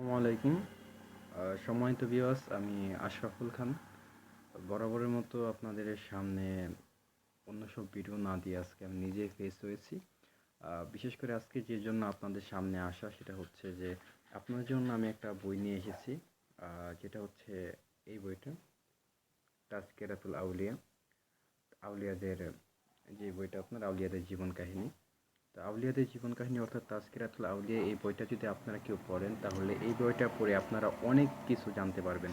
আসসালামু আলাইকুম। সম্মানিত বিওয়াস আমি আশরাফুল খান। বরাবরের মতো আপনাদের সামনে অন্য সব ভিডিও না দিয়ে আজকে আমি নিজে ফেস হয়েছি। বিশেষ করে আজকে যে জন্য আপনাদের সামনে আসা, সেটা হচ্ছে যে আপনার জন্য আমি একটা বই নিয়ে এসেছি। যেটা হচ্ছে এই বইটা, তাজকেরাতুল আউলিয়া। আউলিয়াদের, যে বইটা আপনার আউলিয়াদের জীবন কাহিনী। তো আউলিয়াদের জীবন কাহিনী অর্থাৎ তাজকিরাতুল আউলিয়া এই বইটা যদি আপনারা কেউ পড়েন, তাহলে এই বইটা পড়ে আপনারা অনেক কিছু জানতে পারবেন।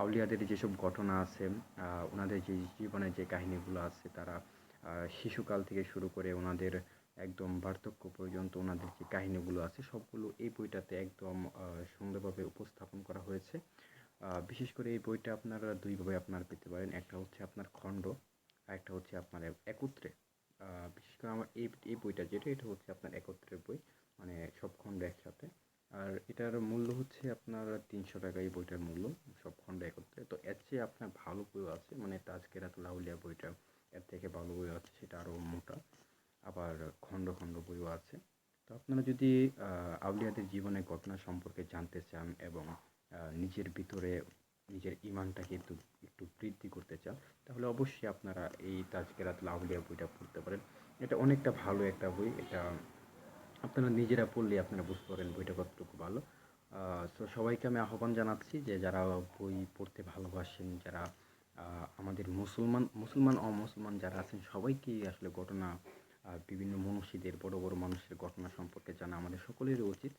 আউলিয়াদের যেসব ঘটনা আছে ওনাদের যে জীবনের যে কাহিনীগুলো আছে, তারা শিশুকাল থেকে শুরু করে ওনাদের একদম বার্ধক্য পর্যন্ত ওনাদের যে কাহিনীগুলো আছে, সবগুলো এই বইটাতে একদম সুন্দরভাবে উপস্থাপন করা হয়েছে। বিশেষ করে এই বইটা আপনারা দুইভাবে আপনারা পেতে পারেন। একটা হচ্ছে আপনার খণ্ড, আর একটা হচ্ছে আপনার একত্রে। বিশেষ করে আমার এই এই বইটা যেটা, এটা হচ্ছে আপনার একত্রের বই মানে সব খণ্ড একসাথে। আর এটার মূল্য হচ্ছে আপনার তিনশো টাকা এই বইটার মূল্য, সব খণ্ড একত্রে। তো এর চেয়ে আপনার ভালো বইও আছে মানে তাজকেরাত লাউলিয়া বইটা, এর থেকে ভালো বই আছে, সেটা আরও মোটা। আবার খণ্ড খণ্ড বইও আছে। তো আপনারা যদি আউলিয়াদের জীবনের ঘটনা সম্পর্কে জানতে চান এবং নিজের ভিতরে, নিজের ইমানটাকে একটু একটু তাহলে অবশ্যই আপনারা এই তাজকেরাত লাউলিয়া বইটা পড়তে পারেন। এটা অনেকটা ভালো একটা বই। এটা আপনারা নিজেরা পড়লে আপনারা বুঝতে পারেন বইটা কতটুকু ভালো। তো সবাইকে আমি আহ্বান জানাচ্ছি যে যারা বই পড়তে ভালোবাসেন, যারা আমাদের মুসলমান মুসলমান, অমুসলমান যারা আছেন সবাইকেই আসলে ঘটনা বিভিন্ন মনীষীদের, বড় বড় মানুষের ঘটনা সম্পর্কে জানা আমাদের সকলেরই উচিত।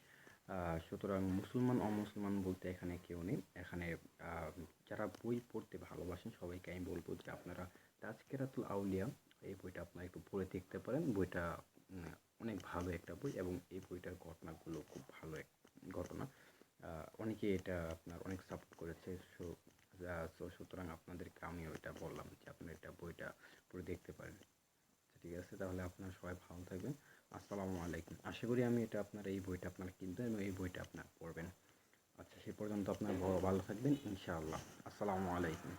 সুতরাং মুসলমান, অমুসলমান বলতে এখানে কেউ নেই। এখানে যারা বই পড়তে বলব যে আপনারা তাজকেরাতুল আউলিয়া এই বইটা আপনারা একটু পড়ে দেখতে পারেন। বইটা অনেক ভালো একটা বই এবং এই বইটার ঘটনাগুলো খুব ভালো এক ঘটনা। অনেকে এটা আপনার অনেক সাপোর্ট করেছে সো সো সুতরাং আপনাদেরকে আমি এটা বললাম যে আপনারা এটা বইটা পড়ে দেখতে পারেন। আচ্ছা, ঠিক আছে তাহলে আপনারা সবাই ভালো থাকবেন। আসসালামু আলাইকুম। আশা করি আমি এটা আপনার এই বইটা আপনারা কিনবেন এবং এই বইটা আপনারা পড়বেন। আচ্ছা সে পর্যন্ত আপনারা ভালো থাকবেন ইনশাআল্লাহ। আসসালামু আলাইকুম।